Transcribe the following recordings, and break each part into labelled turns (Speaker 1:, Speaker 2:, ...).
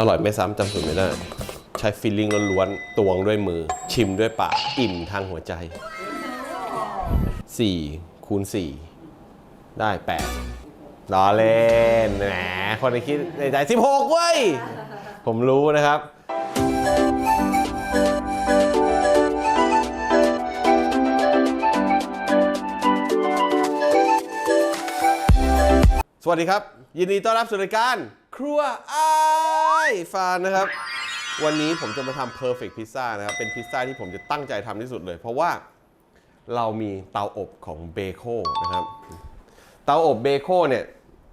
Speaker 1: อร่อยไม่ซ้ำจำสูตรไม่ได้ ใช้ฟิลลิ่งล้วนๆตวงด้วยมือ ชิมด้วยปาก อิ่มทางหัวใจ 4คูณ4ได้ 8ล้อเล่นแหมคนในคิดในใจ 16 เว้ย ผมรู้นะครับสวัสดีครับ ยินดีต้อนรับสู่รายการ ครัวอา ฟานนะครับ วันนี้ผมจะมาทำ perfect pizza นะครับ เป็นพิซซ่าที่ผมจะตั้งใจทำที่สุดเลย เพราะว่าเรามีเตาอบของเบโคนะครับ เตาอบเบโคเนี่ย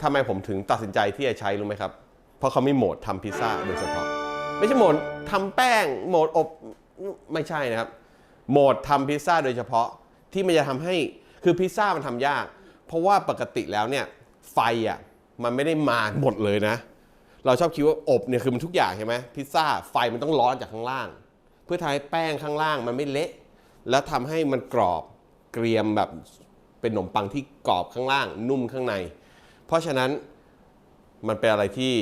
Speaker 1: ทำไมผมถึงตัดสินใจที่จะใช้รู้ไหมครับ เพราะเขาไมีโหมดทำพิซซ่าโดยเฉพาะ ไม่ใช่โหมดทำแป้งโหมดอบไม่ใช่นะครับ โหมดทำพิซซ่าโดยเฉพาะที่มันจะทำให้คือพิซซ่ามันทำยาก เพราะว่าปกติแล้วเนี่ยไฟอะมันไม่ได้มาหมดเลยนะ เราชอบคิดว่าอบเนี่ยคือมันทุกอย่างใช่ไหมพิซซ่าไฟมันต้องร้อนจากข้างล่าง เพื่อทำให้แป้งข้างล่างมันไม่เละ แล้วทำให้มันกรอบเกรียมแบบเป็นขนมปังที่กรอบข้างล่าง นุ่มข้างใน เพราะฉะนั้นมันเป็นอะไรที่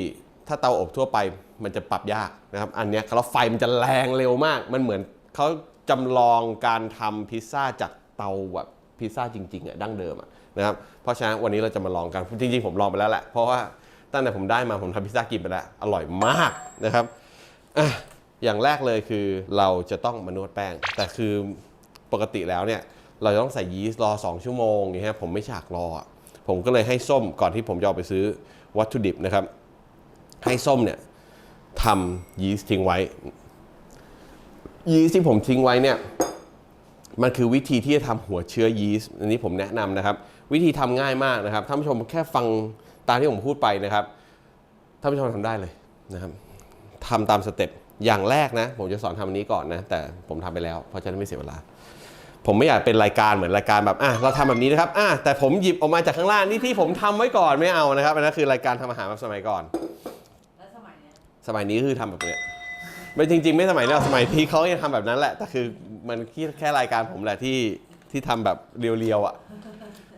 Speaker 1: ถ้าเตาอบทั่วไปมันจะปรับยากนะครับ อันนี้ยแล้วไฟมันจะแรงเร็วมาก มันเหมือนเขาจำลองการทำพิซซ่าจากเตาแบบพิซซ่าจริงๆอะดั้งเดิมอะนะครับเพราะฉะนั้นวันนี้เราจะมาลองกันจริงๆผมลองไปแล้วแหละเพราะว่า ตั้งแต่ผมได้มาผมทำพิซซ่ากินไปแล้วอร่อยมากนะครับอะอย่างแรกเลยคือเราจะต้องมานวดแป้ง แต่คือปกติแล้วเนี่ยเราจะต้องใส่ยีสต์รอ 2 ชั่วโมงอย่างเงี้ยผมไม่อยากรอ ผมก็เลยให้ส้มก่อนที่ผมจะเอาไปซื้อวัตถุดิบนะครับ ให้ส้มเนี่ยทำยีสต์ทิ้งไว้ ยีสต์ที่ผมทิ้งไว้เนี่ยมันคือวิธีที่จะทำหัวเชื้อยีสต์อันนี้ผมแนะนำนะครับ วิธีทำง่ายมากนะครับท่านผู้ชมแค่ฟัง ตามที่ผมพูดไปนะครับท่านผู้ชมทำได้เลยนะครับทำตามสเต็ปอย่างแรกนะ ผมจะสอนทำอันนี้ก่อนนะ แต่ผมทำไปแล้ว เพราะฉะนั้นไม่เสียเวลา ผมไม่อยากเป็นรายการเหมือนรายการแบบอะเราทำแบบนี้นะครับอะแต่ผมหยิบออกมาจากข้างล่างนี่ที่ผมทำไว้ก่อนไม่เอานะครับอันนั้นคือรายการทำอาหารแบบสมัยก่อน
Speaker 2: แล้วสมัยเนี้ย
Speaker 1: สมัยนี้คือทำแบบเนี้ยไม่จริง ๆ ไม่สมัยนี้หรอกสมัยที่เขายังทำแบบนั้นแหละแต่คือมันแค่แค่รายการผมแหละที่ที่ทำแบบเรียวๆอะ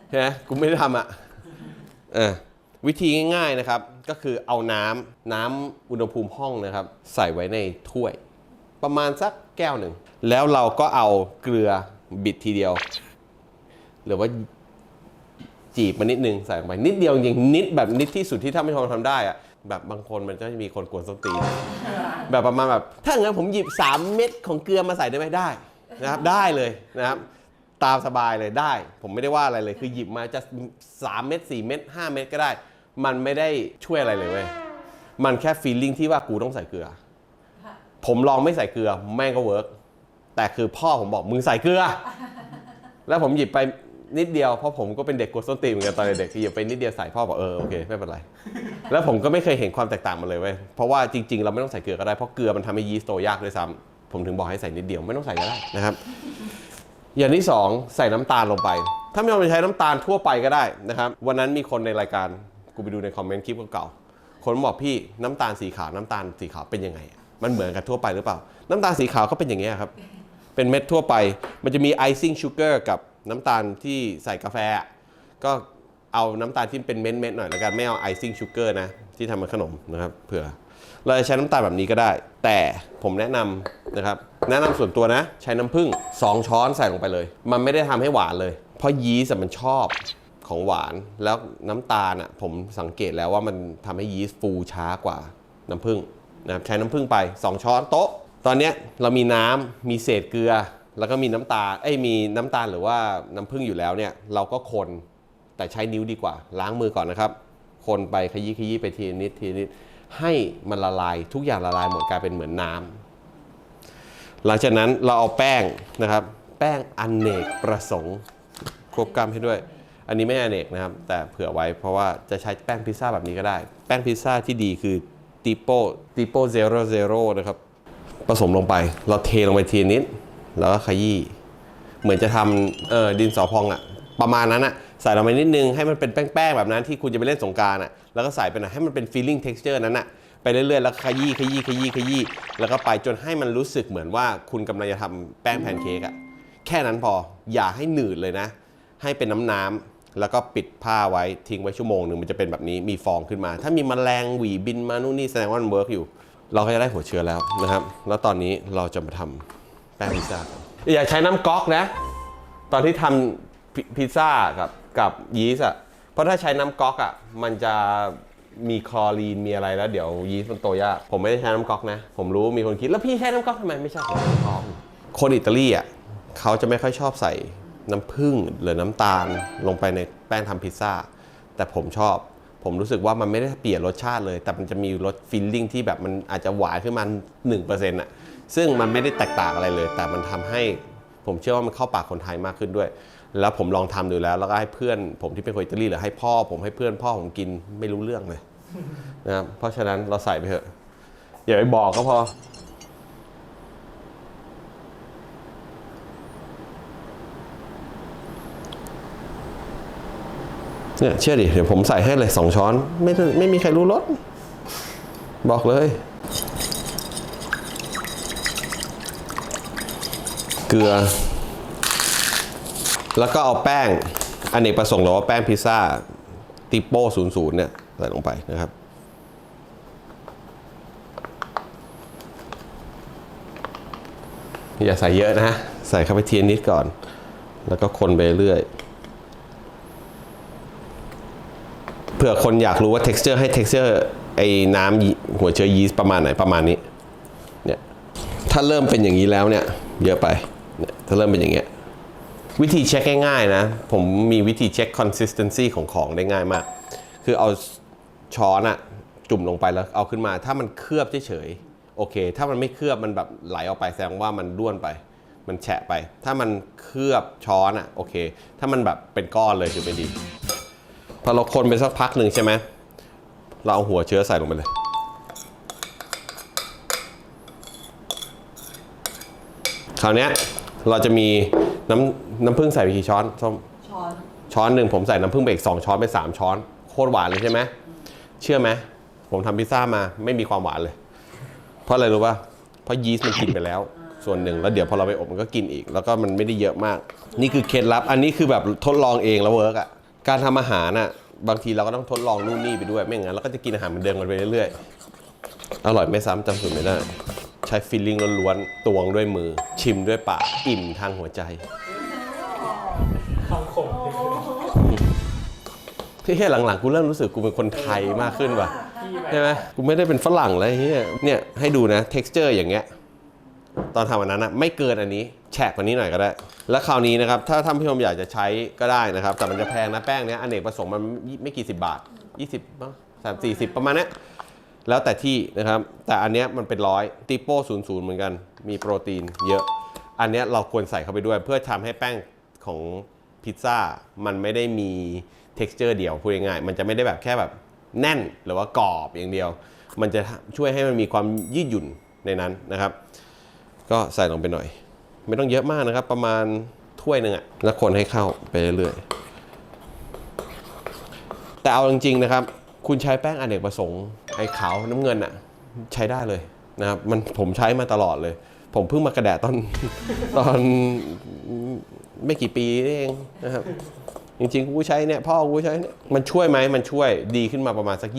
Speaker 1: ใช่ไหมกูไม่ได้ทำอะเออ วิธีง่ายๆนะครับ ก็คือเอาน้ำน้ำอุณหภูมิห้องนะครับ ใส่ไว้ในถ้วย ประมาณสักแก้วหนึ่ง แล้วเราก็เอาเกลือบิดทีเดียว หรือว่าจีบมานิดนึงใส่ลงไปนิดเดียวจริงนิดแบบนิดที่สุดที่ท่านผู้ชมทำได้อะแบบบางคนมันก็จะมีคนกวนส้นตีนแบบประมาณแบบถ้าอย่างนั้นผมหยิบ 3 เม็ดของเกลือมาใส่ได้ไหมได้นะครับได้เลยนะครับตามสบายเลยได้ ผมไม่ได้ว่าอะไรเลยคือหยิบมาจะ 3 เม็ด4เม็ด5เม็ดก็ได้ มันไม่ได้ช่วยอะไรเลยเว้ยมันแค่ฟีลลิ่งที่ว่ากูต้องใส่เกลือ ผมลองไม่ใส่เกลือแม่งก็เวิร์กแต่คือพ่อผมบอกมึงใส่เกลือ แล้วผมหยิบไปนิดเดียวเพราะผมก็เป็นเด็กกดส้นตีนเหมือนกันตอนเด็กๆหยิบไปนิดเดียวใส่พ่อบอกเออโอเคไม่เป็นไร แล้วผมก็ไม่เคยเห็นความแตกต่างมันเลยเว้ยเพราะว่าจริงๆ เราไม่ต้องใส่เกลือก็ได้เพราะเกลือมันทำให้ยีสต์โตยากด้วยซ้ำผมถึงบอกให้ใส่นิดเดียวไม่ต้องใส่ก็ได้นะครับ อย่างที่สองใส่น้ำตาลลงไป ถ้าไม่ต้องใช้น้ำตาลทั่วไปก็ได้นะครับ วันนั้นมีคนในรายการ กูไปดูในคอมเมนต์คลิปเก่าๆคนบอกพี่น้ำตาลสีขาวน้ำตาลสีขาวเป็นยังไง มันเหมือนกันทั่วไปหรือเปล่า น้ำตาลสีขาวก็เป็นอย่างเงี้ยครับ เป็นเม็ดทั่วไป มันจะมีไอซิ่งชูเกอร์กับน้ำตาลที่ใส่กาแฟ ก็เอาน้ำตาลที่เป็นเม็ดๆหน่อยแล้วกันไม่เอาไอซิ่งชูเกอร์นะที่ทำเป็นขนมนะครับเผื่อ เราจะใช้น้ำตาลแบบนี้ก็ได้ แต่ผมแนะนำนะครับ แนะนำส่วนตัวนะ ใช้น้ำผึ้ง2 ช้อนใส่ลงไปเลย มันไม่ได้ทำให้หวานเลย เพราะยีสต์มันชอบ ของหวาน แล้วน้ำตาลอะผมสังเกตแล้วว่ามันทำให้ยีสต์ฟูช้ากว่าน้ำผึ้งนะครับใช้น้ำผึ้งไป 2 ช้อนโต๊ะ ตอนนี้เรามีน้ำมีเศษเกลือ แล้วก็มีน้ำตาลเอ้ยมีน้ำตาลหรือว่าน้ำผึ้งอยู่แล้วเนี่ยเราก็คนแต่ใช้นิ้วดีกว่า ล้างมือก่อนนะครับ คนไปขยี้ขยี้ไปทีนิดทีนิดให้มันละลายทุกอย่างละลายหมดกลายเป็นเหมือนน้ำหลังจากนั้นเราเอาแป้งนะครับ แป้งอเนกประสงค์ควบกล้ามให้ด้วย อันนี้ไม่อเนกนะครับ แต่เผื่อไว้เพราะว่าจะใช้แป้งพิซซ่าแบบนี้ก็ได้ แป้งพิซซ่าที่ดีคือติโป้ติโป้เซโรเซโรนะครับ ผสมลงไป เราเทลงไปทีนิด แล้วก็ขยี้ เหมือนจะทำเออดินสอพองอะประมาณนั้นอะใส่ลงไปนิดนึงให้มันเป็นแป้งๆแบบนั้นที่คุณจะไปเล่นสงการอะแล้วก็ใส่ไปหน่อยให้มันเป็น feeling texture นั้นอะไปเรื่อยๆ แล้วขยี้ขยี้ขยี้ขยี้แล้วก็ไปจนให้มันรู้สึกเหมือนว่าคุณกำลังจะทำแป้งแพนเค้กอะแค่นั้นพออย่าให้หนืดเลยนะ ให้เป็นน้ำน้ำ แล้วก็ปิดผ้าไว้ทิ้งไว้ชั่วโมงหนึ่งมันจะเป็นแบบนี้มีฟองขึ้นมา ถ้ามีแมลงหวีบินมานู่นนี่แสดงว่ามันเวิร์กอยู่ เราก็จะได้หัวเชื้อแล้วนะครับ แล้วตอนนี้เราจะมาทำแป้งพิซซ่ากันอย่าใช้น้ำก๊อกนะ ตอนที่ทำพิพิซซ่ากับกับยีสต์อะเพราะถ้าใช้น้ำก๊อกอะมันจะมีคลอรีนมีอะไรแล้วเดี๋ยวยีสต์มันโตยากผมไม่ได้ใช้น้ำก๊อกนะ ผมรู้มีคนคิดแล้วพี่ใช้น้ำก๊อกทำไมไม่ใช่ผมใช้น้ำก๊อกคนอิตาลีอะเขาจะไม่ค่อยชอบใส่ น้ำผึ้งหรือน้ำตาลลงไปในแป้งทำพิซซ่า แต่ผมชอบ ผมรู้สึกว่ามันไม่ได้เปลี่ยนรสชาติเลย แต่มันจะมีรสฟิลลิ่งที่แบบมันอาจจะหวานขึ้นมา1%อะซึ่งมันไม่ได้แตกต่างอะไรเลย แต่มันทำให้ผมเชื่อว่ามันเข้าปากคนไทยมากขึ้นด้วย แล้วผมลองทำดูแล้ว แล้วก็ให้เพื่อน ผมที่เป็นคนอิตาลีหรือให้พ่อ ผมให้เพื่อนพ่อผมกินไม่รู้เรื่องเลยนะครับเพราะฉะนั้นเราใส่ไปเถอะอย่าไปบอกก็พอ เนี่ยเชื่อดิเดี๋ยวผมใส่ให้เลยสองช้อน ไม่ไม่มีใครรู้รสบอกเลย เกลือ แล้วก็เอาแป้งอเนกประสงค์หรือว่าแป้งพิซซ่าติโป้ศูนย์ศูนย์เนี่ยใส่ลงไปนะครับอย่าใส่เยอะนะใส่เข้าไปเทียนนิดก่อน แล้วก็คนไปเรื่อย เผื่อคนอยากรู้ว่า texture ให้ texture ไอ้น้ำหัวเชื้อยีสต์ประมาณไหนประมาณนี้เนี่ยถ้าเริ่มเป็นอย่างนี้แล้วเนี่ยเยอะไปเนี่ยถ้าเริ่มเป็นอย่างเงี้ยวิธีเช็คง่ายๆนะ ผมมีวิธีเช็ค consistency ของของได้ง่ายมาก คือเอาช้อนอะจุ่มลงไปแล้วเอาขึ้นมา ถ้ามันเคลือบเฉยๆโอเค ถ้ามันไม่เคลือบมันแบบไหลออกไปแสดงว่ามันด้วนไป มันแฉะไป ถ้ามันเคลือบช้อนอะโอเค ถ้ามันแบบเป็นก้อนเลยถือเป็นดี พอเราคนไปสักพักหนึ่งใช่ไหมเราเอาหัวเชื้อใส่ลงไปเลย คราวเนี้ยเราจะมีน้ำน้ำผึ้งใส่ไปกี่ช้อนส้ม
Speaker 2: ช้อน
Speaker 1: ช้อนหนึ่งผมใส่น้ำผึ้งไปอีกสองช้อนไปสามช้อน โคตรหวานเลยใช่ไหมเชื่อไหมผมทำพิซซ่ามาไม่มีความหวานเลย เพราะอะไรรู้ป่ะเพราะยีสต์มันกินไปแล้ว ส่วนหนึ่งแล้วเดี๋ยวพอเราไปอบมันก็กินอีก แล้วก็มันไม่ได้เยอะมาก นี่คือเคล็ดลับ อันนี้คือแบบทดลองเองแล้วเวิร์กอะ การทำอาหารน่ะบางทีเราก็ต้องทดลองนู่นนี่ไปด้วย ไม่งั้นเราก็จะกินอาหารเหมือนเดิมกันไปเรื่อยๆ อร่อยไม่ซ้ำจำสูตรไม่ได้ ใช้ฟิลลิ่งล้วนๆ ตวงด้วยมือ ชิมด้วยปาก อิ่มทางหัวใจ
Speaker 3: คำขม
Speaker 1: ที่แค่หลังๆ กูเริ่มรู้สึกกูเป็นคนไทยมากขึ้นว่ะใช่ไหมกูไม่ได้เป็นฝรั่งเลยเฮียเนี่ย ให้ดูนะ texture อย่างเงี้ย ตอนทำอันนั้นนะไม่เกินอันนี้แฉกกว่านี้หน่อยก็ได้ แล้วคราวนี้นะครับถ้าท่านผู้ชมอยากจะใช้ก็ได้นะครับ แต่มันจะแพงนะแป้งเนี้ยอเนกประสงค์มันไม่กี่สิบบาท 20บ้างสามสี่สิบประมาณนี้แล้วแต่ที่นะครับ แต่อันเนี้ยมันเป็นร้อยติโป้ศูนย์ศูนย์เหมือนกัน มีโปรตีนเยอะ อันเนี้ยเราควรใส่เข้าไปด้วย เพื่อทำให้แป้งของพิซซ่ามันไม่ได้มี texture เดียวพูดง่ายๆมันจะไม่ได้แบบแค่แบบแน่นหรือว่ากรอบอย่างเดียว มันจะช่วยให้มันมีความยืดหยุ่นในนั้นนะครับ ก็ใส่ลงไปหน่อย ไม่ต้องเยอะมากนะครับ ประมาณถ้วยหนึ่งอะแล้วคนให้เข้าไปเรื่อยๆแต่เอาจริงๆนะครับ คุณใช้แป้งอเนกประสงค์ไอ้ขาวน้ำเงินอะใช้ได้เลยนะครับมันผมใช้มาตลอดเลย ผมเพิ่งมากระแดะตอนตอนไม่กี่ปีเองนะครับจริงๆกูใช้เนี่ยพ่อกูใช้เนี่ยมันช่วยไหมมันช่วยดีขึ้นมาประมาณสัก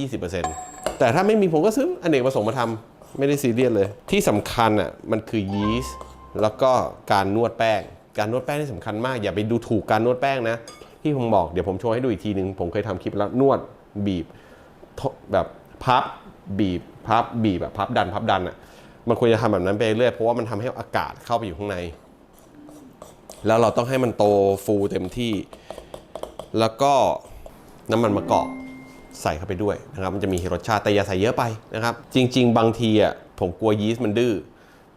Speaker 1: 20%แต่ถ้าไม่มีผมก็ซื้ออเนกประสงค์มาทำ ไม่ได้ซีเรียสเลย ที่สำคัญอะมันคือยีสต์แล้วก็การนวดแป้ง การนวดแป้งนี่สำคัญมาก อย่าไปดูถูกการนวดแป้งนะ ที่ผมบอกเดี๋ยวผมโชว์ให้ดูอีกทีหนึ่งผมเคยทำคลิปแล้วนวดบีบแบบพับบีบพับบีบแบบพับดันพับดันอะมันควรจะทำแบบนั้นไปเรื่อยเพราะว่ามันทำให้อากาศเข้าไปอยู่ข้างใน แล้วเราต้องให้มันโตฟูเต็มที่ แล้วก็น้ำมันมะกอก ใส่เข้าไปด้วยนะครับมันจะมีรสชาติแต่อย่าใส่เยอะไปนะครับ จริง ๆ บางทีอะผมกลัวยีสต์มันดื้อ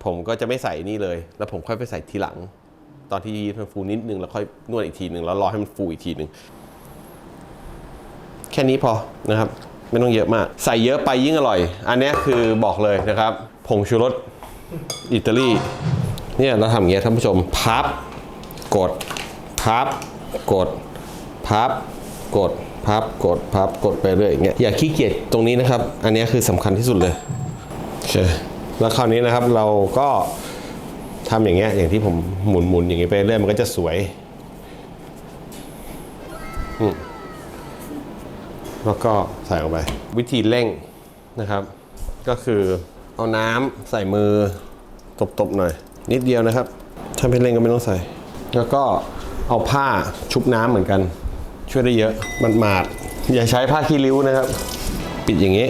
Speaker 1: ผมก็จะไม่ใส่นี่เลย แล้วผมค่อยไปใส่ทีหลัง ตอนที่ยีสต์มันฟูนิดนึงแล้วค่อยนวดอีกทีหนึ่งแล้วรอให้มันฟูอีกทีหนึ่งแค่นี้พอนะครับ ไม่ต้องเยอะมาก ใส่เยอะไปยิ่งอร่อย อันนี้คือบอกเลยนะครับผงชูรสอิตาลีเนี่ยเราทำอย่างเงี้ยท่านผู้ชมพับ กดพับ กดพับ กด พับกดพับกดไปเรื่อยอย่างเงี้ยอย่าขี้เกียจตรงนี้นะครับ อันนี้คือสำคัญที่สุดเลยโอเคแล้วคราวนี้นะครับเราก็ทำอย่างเงี้ยอย่างที่ผมหมุนหมุนอย่างเงี้ยไปเรื่อยมันก็จะสวยแล้วก็ใส่ลงไป วิธีเร่งนะครับ ก็คือเอาน้ำใส่มือตบๆหน่อย นิดเดียวนะครับ ถ้าเป็นเล่นก็ไม่ต้องใส่ แล้วก็เอาผ้าชุบน้ำเหมือนกัน ช่วยได้เยอะมันหมาด อย่าใช้ผ้าคีริ้วนะครับ ปิดอย่างนี้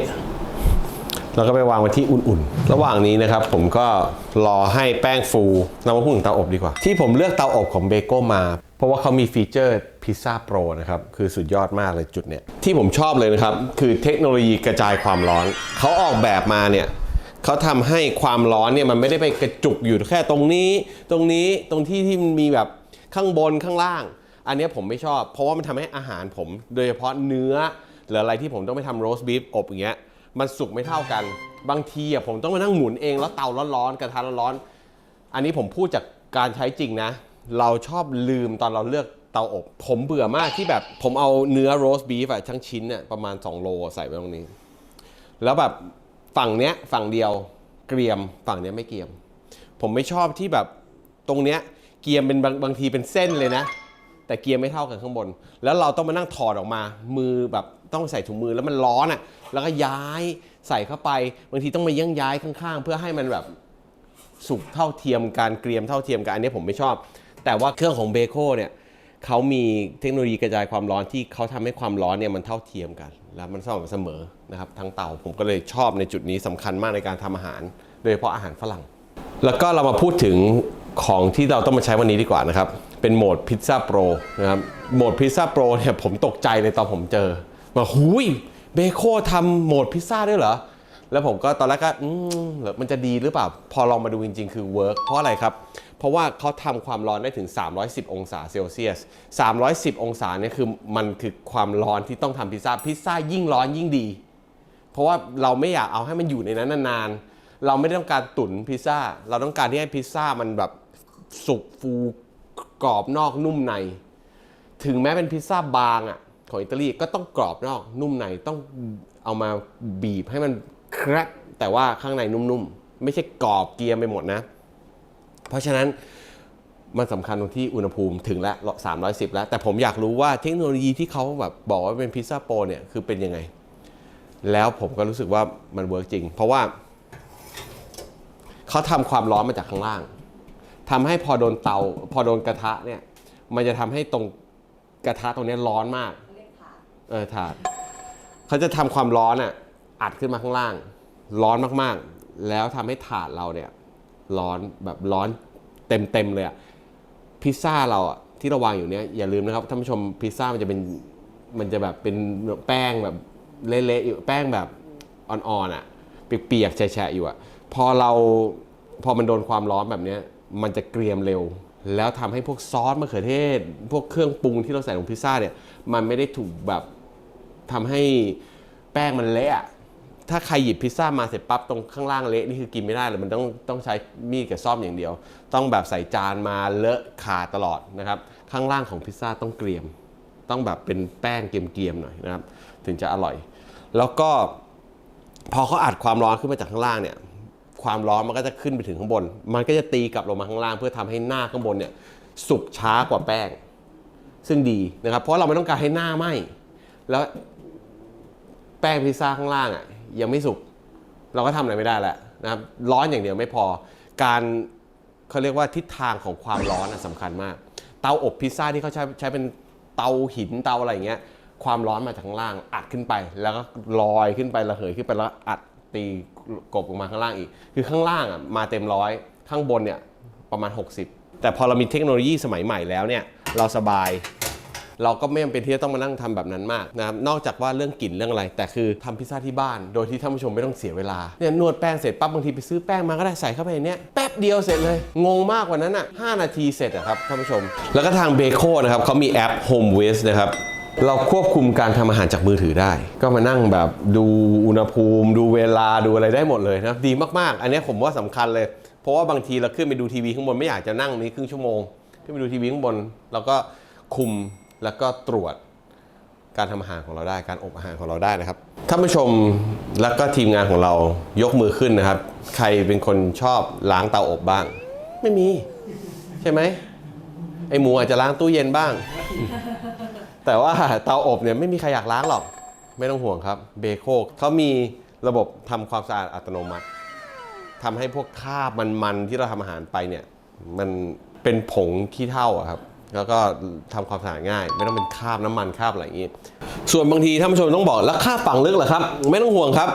Speaker 1: แล้วก็ไปวางไว้ที่อุ่นๆ ระหว่างนี้นะครับ ผมก็รอให้แป้งฟูเรามาพูดถึงเตาอบดีกว่า ที่ผมเลือกเตาอบของเบโก้มา เพราะว่าเขามีฟีเจอร์พิซซ่าโปรนะครับ คือสุดยอดมากเลยจุดเนี้ยที่ผมชอบเลยนะครับ คือเทคโนโลยีกระจายความร้อน เขาออกแบบมาเนี่ยเขาทำให้ความร้อนเนี่ยมันไม่ได้ไปกระจุกอยู่แค่ตรงนี้ ตรงนี้ตรงที่ที่มันมีแบบข้างบนข้างล่าง อันนี้ผมไม่ชอบ เพราะว่ามันทำให้อาหารผม โดยเฉพาะเนื้อ หรืออะไรที่ผมต้องไปทำโรสบีฟอบอย่างเงี้ยมันสุกไม่เท่ากัน บางทีอะผมต้องมานั่งหมุนเองแล้วเตาร้อนๆกระทะร้อนๆอันนี้ผมพูดจากการใช้จริงนะ เราชอบลืมตอนเราเลือกเตาอบ ผมเบื่อมากที่แบบผมเอาเนื้อโรสบีฟอะทั้งชิ้นเนี่ยประมาณ 2 โลใส่ไว้ตรงนี้ แล้วแบบฝั่งเนี้ยฝั่งเดียวเกรียมฝั่งเนี้ยไม่เกรียม ผมไม่ชอบที่แบบตรงเนี้ยเกรียมเป็นบางบางทีเป็นเส้นเลยนะ แต่เกียร์ไม่เท่ากันข้างบน แล้วเราต้องมานั่งถอดออกมา มือแบบต้องใส่ถุงมือแล้วมันร้อนอะ แล้วก็ย้ายใส่เข้าไป บางทีต้องมายั่งย้ายข้างๆ เพื่อให้มันแบบสุกเท่าเทียมกันเกรียมเท่าเทียมกันอันนี้ผมไม่ชอบ แต่ว่าเครื่องของเบโคเนี่ยเขามีเทคโนโลยีกระจายความร้อนที่เขาทำให้ความร้อนเนี่ยมันเท่าเทียมกัน แล้วมันสม่ำเสมอนะครับทั้งเตาผมก็เลยชอบในจุดนี้สำคัญมากในการทำอาหาร โดยเฉพาะอาหารฝรั่ง แล้วก็เรามาพูดถึงของที่เราต้องมาใช้วันนี้ดีกว่านะครับ เป็นโหมดพิซซ่าโปรนะครับโหมดพิซซ่าโปรเนี่ยผมตกใจเลยตอนผมเจอ มาหุยเบโคทำโหมดพิซซ่าด้วยเหรอ แล้วผมก็ตอนแรกก็อืมมันจะดีหรือเปล่า พอลองมาดูจริง ๆ คือเวิร์กเพราะอะไรครับ เพราะว่าเขาทำความร้อนได้ถึง 310 องศาเซลเซียส 310 องศาเนี่ยคือมันคือความร้อนที่ต้องทำพิซซ่าพิซซ่ายิ่งร้อนยิ่งดี เพราะว่าเราไม่อยากเอาให้มันอยู่ในนั้นนานๆเราไม่ได้ต้องการตุ๋นพิซซ่าเราต้องการที่ให้พิซซ่ามันแบบสุกฟู กรอบนอกนุ่มใน ถึงแม้เป็นพิซซ่าบางอะของอิตาลีก็ต้องกรอบนอกนุ่มในต้องเอามาบีบให้มันแครกแต่ว่าข้างในนุ่มๆ ไม่ใช่กรอบเกียมไปหมดนะ เพราะฉะนั้นมันสำคัญตรงที่อุณหภูมิถึงแล้ว310 แล้ว แต่ผมอยากรู้ว่าเทคโนโลยีที่เขาแบบบอกว่าเป็นพิซซ่าโปรเนี่ยคือเป็นยังไง แล้วผมก็รู้สึกว่ามันเวิร์กจริง เพราะว่าเขาทำความร้อนมาจากข้างล่าง ทำให้พอโดนเตา พอโดนกระทะเนี่ย มันจะทำให้ตรงกระทะตรงเนี้ยร้อนมาก
Speaker 2: เรียกถาด
Speaker 1: เออถาดเขาจะทำความร้อนอะ อัดขึ้นมาข้างล่าง ร้อนมากๆ แล้วทำให้ถาดเราเนี่ย ร้อนแบบร้อนเต็มๆเลยอะพิซซ่าเราอะที่เราวางอยู่เนี้ยอย่าลืมนะครับท่านผู้ชมพิซซ่ามันจะเป็นมันจะแบบเป็นแป้งแบบเละๆอยู่แป้งแบบอ่อนๆอะเปียกๆแฉะๆอยู่อะพอเราพอมันโดนความร้อนแบบเนี้ย มันจะเกรียมเร็ว แล้วทำให้พวกซอสมะเขือเทศ พวกเครื่องปรุงที่เราใส่ลงพิซซ่าเนี่ยมันไม่ได้ถูกแบบทำให้แป้งมันเละถ้าใครหยิบพิซซ่ามาเสร็จปั๊บตรงข้างล่างเละนี่คือกินไม่ได้เลยมันต้องต้องใช้มีดกับซ่อมอย่างเดียว ต้องแบบใส่จานมาเลอะขาตลอดนะครับ ข้างล่างของพิซซ่าต้องเกรียม ต้องแบบเป็นแป้งเกรียมๆหน่อยนะครับ ถึงจะอร่อย แล้วก็พอเขาอัดความร้อนขึ้นมาจากข้างล่างเนี่ย ความร้อนมันก็จะขึ้นไปถึงข้างบน มันก็จะตีกลับลงมาข้างล่าง เพื่อทำให้หน้าข้างบนเนี่ยสุกช้ากว่าแป้ง ซึ่งดีนะครับ เพราะเราไม่ต้องการให้หน้าไหม้แล้วแป้งพิซซ่าข้างล่างอะยังไม่สุกเราก็ทำอะไรไม่ได้แล้วนะครับร้อนอย่างเดียวไม่พอ การเขาเรียกว่าทิศทางของความร้อนน่ะสำคัญมาก เตาอบพิซซ่าที่เขาใช้ใช้เป็นเตาหินเตาอะไรอย่างเงี้ยความร้อนมาจากข้างล่างอัดขึ้นไป แล้วก็ลอยขึ้นไประเหยขึ้นไปแล้วอัดตี กบลงมาข้างล่างอีก คือข้างล่างอะมาเต็มร้อยข้างบนเนี่ยประมาณ 60 แต่พอเรามีเทคโนโลยีสมัยใหม่แล้วเนี่ยเราสบาย เราก็ไม่จำเป็นที่จะต้องมานั่งทำแบบนั้นมากนะครับนอกจากว่าเรื่องกลิ่นเรื่องอะไร แต่คือทำพิซซ่าที่บ้าน โดยที่ท่านผู้ชมไม่ต้องเสียเวลาเนี่ยนวดแป้งเสร็จปั๊บบางทีไปซื้อแป้งมาก็ได้ใส่เข้าไปในเนี้ยแป๊บเดียวเสร็จเลย งงมากกว่านั้นอะ5นาทีเสร็จอะครับท่านผู้ชม แล้วก็ทางเบโคนะครับเขามีแอป Home Waste นะครับ เราควบคุมการทำอาหารจากมือถือได้ ก็มานั่งแบบดูอุณหภูมิ ดูเวลาดูอะไรได้หมดเลยนะครับดีมากๆ อันนี้ผมว่าสำคัญเลย เพราะว่าบางทีเราขึ้นไปดูทีวีข้างบนไม่อยากจะนั่งนี้ครึ่งชั่วโมงขึ้นไปดูทีวีข้างบนเราก็คุมแล้วก็ตรวจการทำอาหารของเราได้การอบอาหารของเราได้นะครับท่านผู้ชมแล้วก็ทีมงานของเรายกมือขึ้นนะครับ ใครเป็นคนชอบล้างเตาอบบ้าง ไม่มี ใช่ไหมไอหมูอาจจะล้างตู้เย็นบ้าง แต่ว่าเตาอบเนี่ยไม่มีใครอยากล้างหรอก ไม่ต้องห่วงครับเบโคเขามีระบบทำความสะอาดอัตโนมัติทำให้พวกคราบมันๆที่เราทำอาหารไปเนี่ยมันเป็นผงขี้เถ้าอะครับ แล้วก็ทำความสะอาดง่าย ไม่ต้องเป็นคราบน้ำมันคราบอะไรอย่างนี้ ส่วนบางทีท่านผู้ชมต้องบอกแล้วคราบฝังลึกเหรอครับ ไม่ต้องห่วงครับ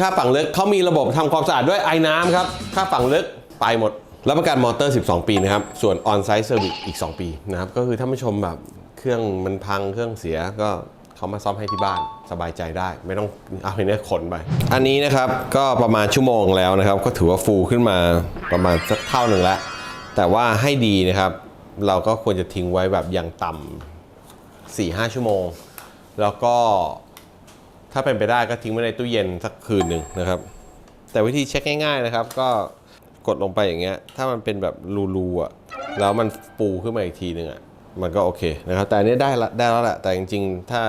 Speaker 1: คราบฝังลึกเขามีระบบทำความสะอาดด้วยไอ้น้ำครับคราบฝังลึกไปหมดรับประกันมอเตอร์ 12 ปีนะครับ ส่วน on-site service อีก 2 ปีนะครับ ก็คือท่านผู้ชมแบบ เครื่องมันพังเครื่องเสียก็เขามาซ่อมให้ที่บ้านสบายใจได้ ไม่ต้องเอาไอ้เนี่ยขนไป อันนี้นะครับก็ประมาณชั่วโมงแล้วนะครับ ก็ถือว่าฟูขึ้นมาประมาณสักเท่าหนึ่งแล้ว แต่ว่าให้ดีนะครับ เราก็ควรจะทิ้งไว้แบบอย่างต่ำ4 5ชั่วโมง แล้วก็ถ้าเป็นไปได้ก็ทิ้งไว้ในตู้เย็นสักคืนหนึ่งนะครับ แต่วิธีเช็คง่ายๆนะครับ ก็กดลงไปอย่างเงี้ย ถ้ามันเป็นแบบรูๆอะแล้วมันปูขึ้นมาอีกทีหนึ่งอะ มันก็โอเคนะครับ แต่อันนี้ได้ละได้แล้วแหละแต่จริงๆ ถ้า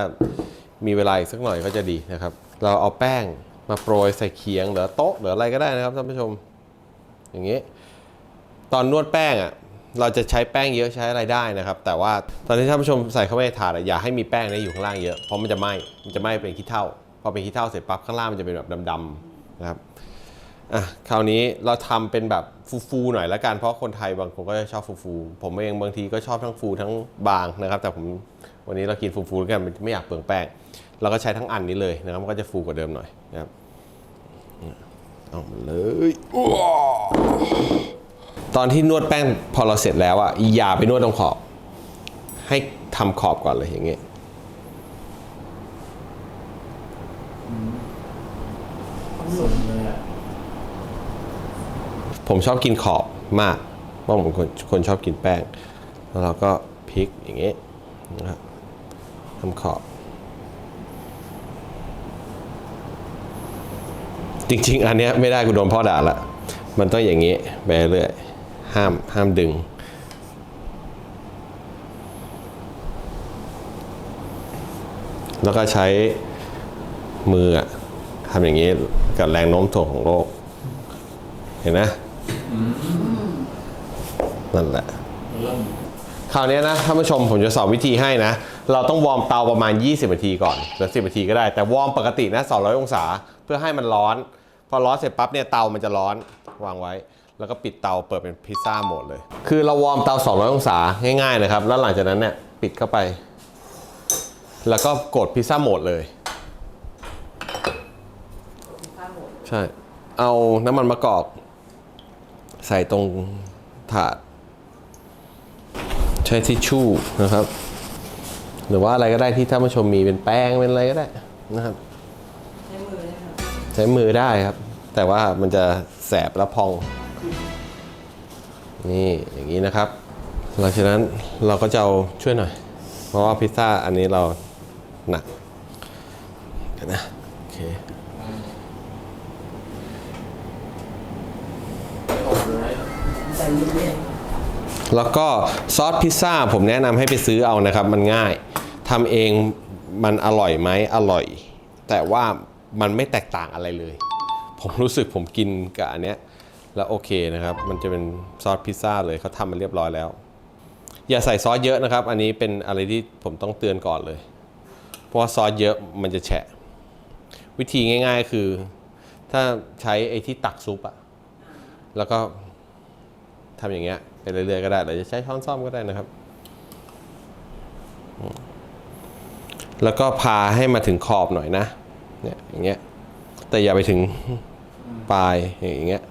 Speaker 1: มีเวลาอีกสักหน่อยก็จะดีนะครับ เราเอาแป้งมาโปรยใส่เคียงหรือโต๊ะหรืออะไรก็ได้นะครับท่านผู้ชม อย่างงี้ ตอนนวดแป้งอะเราจะใช้แป้งเยอะใช้อะไรได้นะครับ แต่ว่าตอนที่ท่านผู้ชมใส่เข้าไปในถาดอย่าให้มีแป้งนี้อยู่ข้างล่างเยอะเพราะมันจะไหม้มันจะไหม้เป็นขี้เถ้าพอเป็นขี้เถ้าเสร็จปั๊บข้างล่างมันจะเป็นแบบดำๆนะครับ อะคราวนี้เราทำเป็นแบบฟูๆหน่อยละกันเพราะคนไทยบางคนก็จะชอบฟูๆผมเองบางทีก็ชอบทั้งฟูทั้งบางนะครับ แต่ผมวันนี้เรากินฟูๆแล้วกันไม่อยากเปลืองแป้งเราก็ใช้ทั้งอันนี้เลยนะครับมันก็จะฟูกว่าเดิมหน่อยนะครับเอามาเลยตอนที่นวดแป้งพอเราเสร็จแล้วอะอย่าไปนวดตรงขอบ ให้ทำขอบก่อนเลยอย่างเงี้ย
Speaker 2: สุดเลย
Speaker 1: ผมชอบกินขอบมากเพราะผมคนคนชอบกินแป้ง แล้วเราก็พลิกอย่างนี้นะทำขอบ จริงๆ อันเนี้ยไม่ได้กูโดนพ่อด่าละ มันต้องอย่างนี้ไปเรื่อยห้ามห้ามดึงแล้วก็ใช้มือทำอย่างนี้กับแรงโน้มถ่วงของโลก เห็นไหม นั่นแหละคราวนี้นะท่านผู้ชมผมจะสอนวิธีให้นะ เราต้องวอร์มเตาประมาณ 20นาทีก่อนหรือ10นาทีก็ได้ แต่วอร์มปกตินะ 200 องศาเพื่อให้มันร้อน พอร้อนเสร็จปั๊บเนี่ยเตามันจะร้อนวางไว้ แล้วก็ปิดเตาเปิดเป็นพิซซ่าโหมดเลย คือเราวอร์มเตา 200 องศาง่ายๆนะครับ แล้วหลังจากนั้นเนี่ยปิดเข้าไป แล้วก็กดพิซซ่าโหมดเลยใช่ เอาน้ำมันมะกอก ใส่ตรงถาด ใช้ทิชชู่นะครับ หรือว่าอะไรก็ได้ที่ท่านผู้ชมมีเป็นแป้งเป็นอะไรก็ได้นะครับ
Speaker 3: ใช้มือได้ไหม
Speaker 1: ใช้มือได้ครับ แต่ว่ามันจะแสบและพอง นี่อย่างนี้นะครับ หลังจากนั้นเราก็จะเอาช่วยหน่อย เพราะว่าพิซซ่าอันนี้เราหนักนะโอเค
Speaker 2: ออกเลย
Speaker 3: ใส่มือเนี่ย
Speaker 1: แล้วก็ซอสพิซซ่าผมแนะนำให้ไปซื้อเอานะครับ มันง่ายทำเองมันอร่อยไหมอร่อย แต่ว่ามันไม่แตกต่างอะไรเลย ผมรู้สึกผมกินกับอันเนี้ยแล้วโอเคนะครับ มันจะเป็นซอสพิซซ่าเลยเขาทำมาเรียบร้อยแล้ว อย่าใส่ซอสเยอะนะครับ อันนี้เป็นอะไรที่ผมต้องเตือนก่อนเลย เพราะว่าซอสเยอะมันจะแฉะ วิธีง่าย ๆ คือ ถ้าใช้ไอ้ที่ตักซุปอะแล้วก็ทำอย่างเงี้ย ไปเรื่อยๆก็ได้หรือจะใช้ช้อนซ่อมก็ได้นะครับ แล้วก็พาให้มาถึงขอบหน่อยนะ เนี่ยอย่างเงี้ย แต่อย่าไปถึงปลายอย่างเงี้ย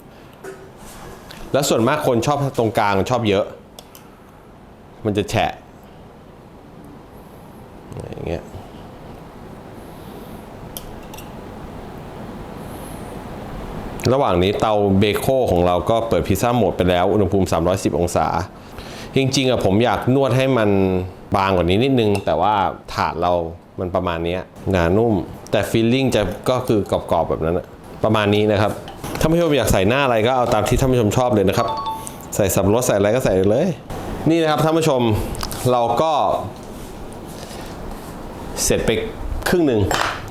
Speaker 1: แล้วส่วนมากคนชอบตรงกลางชอบเยอะ มันจะแฉะอย่างเงี้ย ระหว่างนี้เตาเบโคของเราก็เปิดพิซซ่าโหมดไปแล้ว อุณหภูมิ 310 องศา จริงๆอะผมอยากนวดให้มันบางกว่านี้นิดนึง แต่ว่าถาดเรามันประมาณนี้หนานุ่ม แต่ฟีลลิ่งจะก็คือกรอบๆแบบนั้นอะประมาณนี้นะครับท่านผู้ชมอยากใส่หน้าอะไรก็เอาตามที่ท่านผู้ชมชอบเลยนะครับ ใส่สับปะรดใส่อะไรก็ใส่เลย นี่นะครับท่านผู้ชมเราก็ เสร็จไปครึ่งหนึ่ง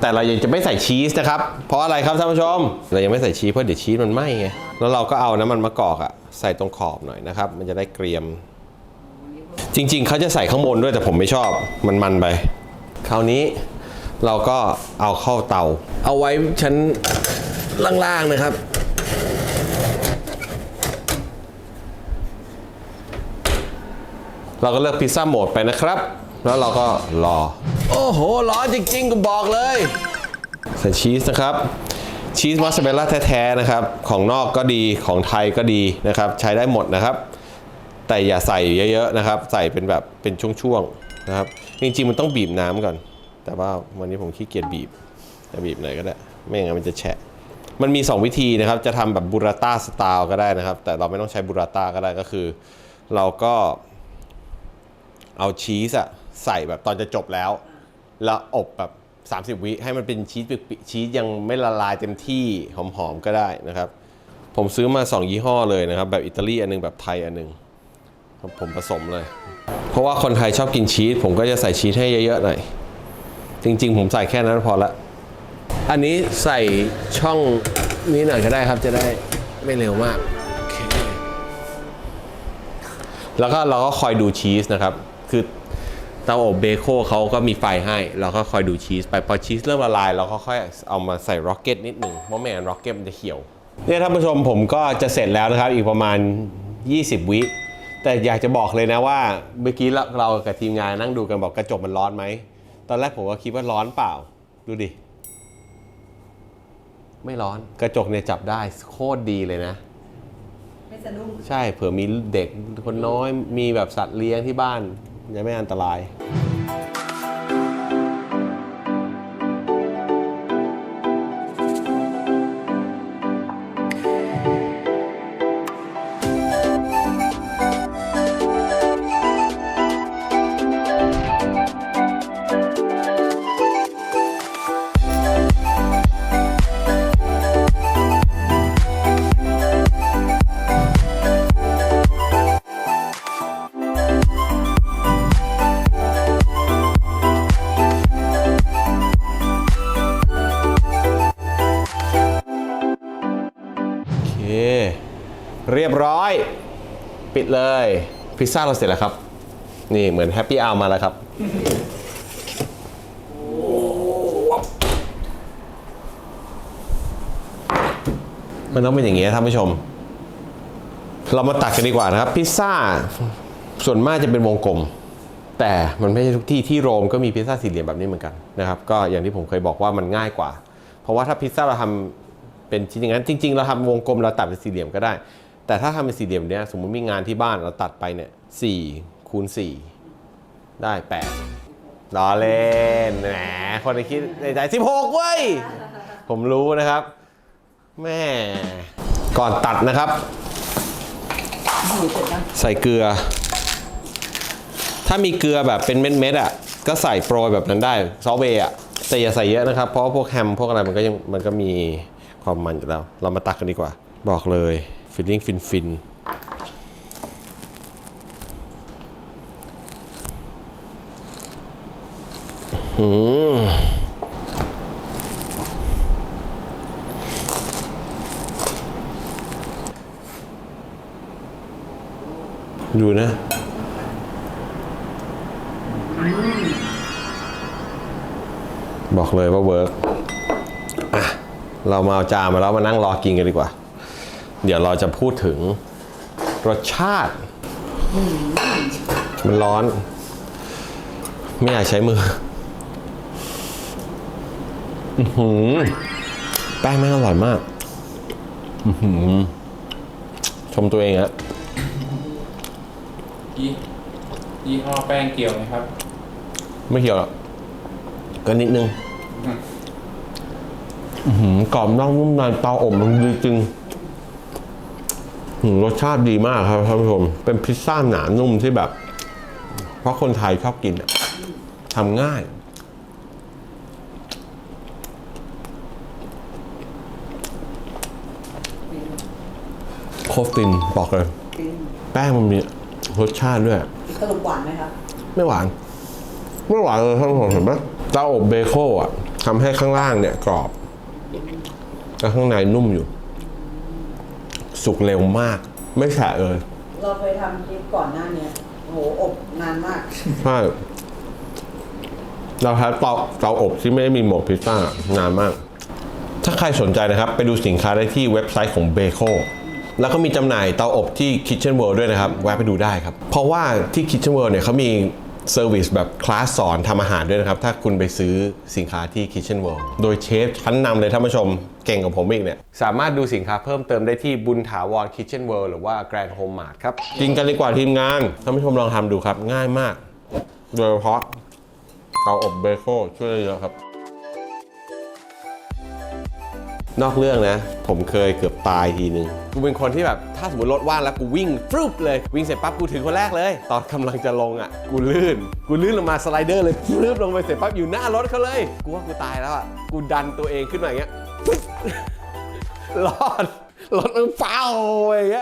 Speaker 1: แต่เรายังจะไม่ใส่ชีสนะครับ เพราะอะไรครับท่านผู้ชม เรายังไม่ใส่ชีสเพราะเดี๋ยวชีสมันไหม้ไง แล้วเราก็เอาน้ำมันมะกอกอะใส่ตรงขอบหน่อยนะครับ มันจะได้เกรียม จริงๆ เขาจะใส่ข้างบนด้วยแต่ผมไม่ชอบ มันมันไป คราวนี้เราก็เอาเข้าเตา เอาไว้ชั้นล่างๆนะครับ เราก็เลือกพิซซ่าโหมดไปนะครับ แล้วเราก็รอ โอ้โห ร้อนจริงๆ ก็บอกเลย ใส่ชีสนะครับ ชีสมอสซาเรลล่าแท้ๆนะครับ ของนอกก็ดีของไทยก็ดีนะครับ ใช้ได้หมดนะครับ แต่อย่าใส่เยอะๆนะครับ ใส่เป็นแบบเป็นช่วงๆนะครับ จริงๆ มันต้องบีบน้ำก่อน แต่ว่าวันนี้ผมขี้เกียจบีบจะบีบหน่อยก็ได้ ไม่อย่างนั้นมันจะแฉะ มันมี 2 วิธีนะครับ จะทำแบบบูราต้าสไตล์ก็ได้นะครับ แต่เราไม่ต้องใช้บูราต้าก็ได้ก็คือ เราก็เอาชีสอะใส่แบบตอนจะจบแล้ว แล้วอบแบบ 30 วิให้มันเป็นชีสปิชีสยังไม่ละลายเต็มที่หอมๆก็ได้นะครับ ผมซื้อมา 2 ยี่ห้อเลยนะครับ แบบอิตาลีอันหนึงแบบไทยอันหนึงผมผสมเลย เพราะว่าคนไทยชอบกินชีสผมก็จะใส่ชีสให้เยอะๆหน่อยจริง ๆ ผมใส่แค่นั้นพอละอันนี้ใส่ช่องนี้หน่อยก็ได้ครับจะได้ไม่เร็วมากโอเคแล้วก็เราก็คอยดูชีสนะครับ คือ เตาอบเบโคเขาก็มีไฟให้ เราก็คอยดูชีสไปพอชีสเริ่มละลายเราก็ค่อยเอามาใส่ร็อกเก็ตนิดหนึ่งเพราะไม่งั้นร็อกเก็ตมันจะเขียวเนี่ยท่านผู้ชมผมก็จะเสร็จแล้วนะครับ อีกประมาณ 20 วิแต่อยากจะบอกเลยนะว่าเมื่อกี้เราเรากับทีมงานนั่งดูกันบอกกระจกมันร้อนไหมตอนแรกผมก็คิดว่าร้อนเปล่า ดูดิ ไม่ร้อนกระจกเนี่ยจับได้โคตรดีเลยนะ
Speaker 3: ไม่สะดุ้ง
Speaker 1: ใช่เผื่อมีเด็กคนน้อยมีแบบสัตว์เลี้ยงที่บ้าน ยังไม่อันตราย ดเลยพิซซ่าเราเสร็จแล้วครับ นี่เหมือนแฮปปี้อ r มาแล้วครับมันต้องเป็นอย่างนี้ท่านผู้ชม เรามาตัดกันดีกว่านะครับ พิซซ่าส่วนมากจะเป็นวงกลม แต่มันไม่ใช่ทุกที่ที่โรมก็มีพิซซ่าสี่เหลี่ยมแบบนี้เหมือนกันนะครับ ก็อย่างที่ผมเคยบอกว่ามันง่ายกว่า เพราะว่าถ้าพิซซ่าเราทำเป็นชิ้นอย่างนั้นจริง ๆ เราทำวงกลมเราตัดเป็นสี่เหลี่ยมก็ได้ แต่ถ้าทำเป็นสี่เหลี่ยมเนี้ยสมมติมีงานที่บ้านเราตัดไปเนี่ยสี่คูณสี่ได้แปดล้อเล่นแหมคนในคิดในใจสิบหกเว้ย ผมรู้นะครับ แม่ก่อนตัดนะครับ ใส่เกลือ ถ้ามีเกลือแบบเป็นเม็ดๆอะ ก็ใส่โปรยแบบนั้นได้ซอสเวย์อะแต่อย่าใส่เยอะนะครับ เพราะพวกแฮมพวกอะไรมันก็ยังมันก็มีความมันอยู่แล้ว เรามาตักกันดีกว่า บอกเลย ฟิลลิ่งฟินฟินอืมดูนะ บอกเลยว่าเวิร์กอะ เรามาเอาจานมาแล้วมานั่งรอกินกันดีกว่า เดี๋ยวเราจะพูดถึงรสชาติ มันร้อน ไม่อยากใช้มืออื้อหือแป้งแม่งอร่อยมากอื้อหือชมตัวเองอะ
Speaker 2: ยี่ยี่ห้อแป้งเกี่ยวไหมครับ
Speaker 1: ไม่เกี่ยวหรอกก็นิดนึงอื้อหือกรอบนอกนุ่มในเตาอบมันดีจริงอื้อหือ รสชาติดีมากครับท่านผู้ชม เป็นพิซซ่าหนานุ่มที่แบบ เพราะคนไทยชอบกินอะทำง่ายโคตรฟินบอกเลย
Speaker 3: กิน
Speaker 1: แป้งมันมีรสชาติด้วย
Speaker 3: สรุปหวานไหมครับ
Speaker 1: ไม่หวาน ไม่หวานเลยท่านผู้ชมเห็นไหมเตาอบเบโคอะทำให้ข้างล่างเนี่ยกรอบ แล้วข้างในนุ่มอยู่ สุกเร็วมาก ไม่แฉะเลย
Speaker 3: เราเคยทำคลิปก่อนหน้าเนี้ยโอ้โหอบนานมาก
Speaker 1: ใช่เราใช้เตาเตาอบที่ไม่ได้มีโหมดพิซซ่านานมาก ถ้าใครสนใจนะครับ ไปดูสินค้าได้ที่เว็บไซต์ของเบโคแล้วก็มีจำหน่ายเตาอบที่ Kitchen World ด้วยนะครับ แวะไปดูได้ครับ เพราะว่าที่ Kitchen World เนี่ยเขามี เซอร์วิสแบบคลาสสอนทำอาหารด้วยนะครับ ถ้าคุณไปซื้อสินค้าที่ Kitchen World โดยเชฟชั้นนำเลยท่านผู้ชมเก่งกว่าผมอีกเนี่ย สามารถดูสินค้าเพิ่มเติมได้ที่บุญถาวร Kitchen World หรือว่า Grand Home Mart ครับ กินกันดีกว่าทีมงาน ท่านผู้ชมลองทำดูครับ ง่ายมาก โดยเฉพาะเตาอบเบโคช่วยได้เยอะครับ นอกเรื่องนะ ผมเคยเกือบตายทีนึง กูเป็นคนที่แบบ ถ้าสมมติรถว่างแล้วกูวิ่งฟรุบเลย วิ่งเสร็จปั๊บกูถึงคนแรกเลย ตอนกำลังจะลงอะ กูลื่น กูลื่นลงมาสไลเดอร์เลยฟรึบลงไปเสร็จปั๊บอยู่หน้ารถเขาเลย กูว่ากูตายแล้วอะ กูดันตัวเองขึ้นมาอย่างเงี้ยรอด รถมันเฝ้าอย่างเงี้ย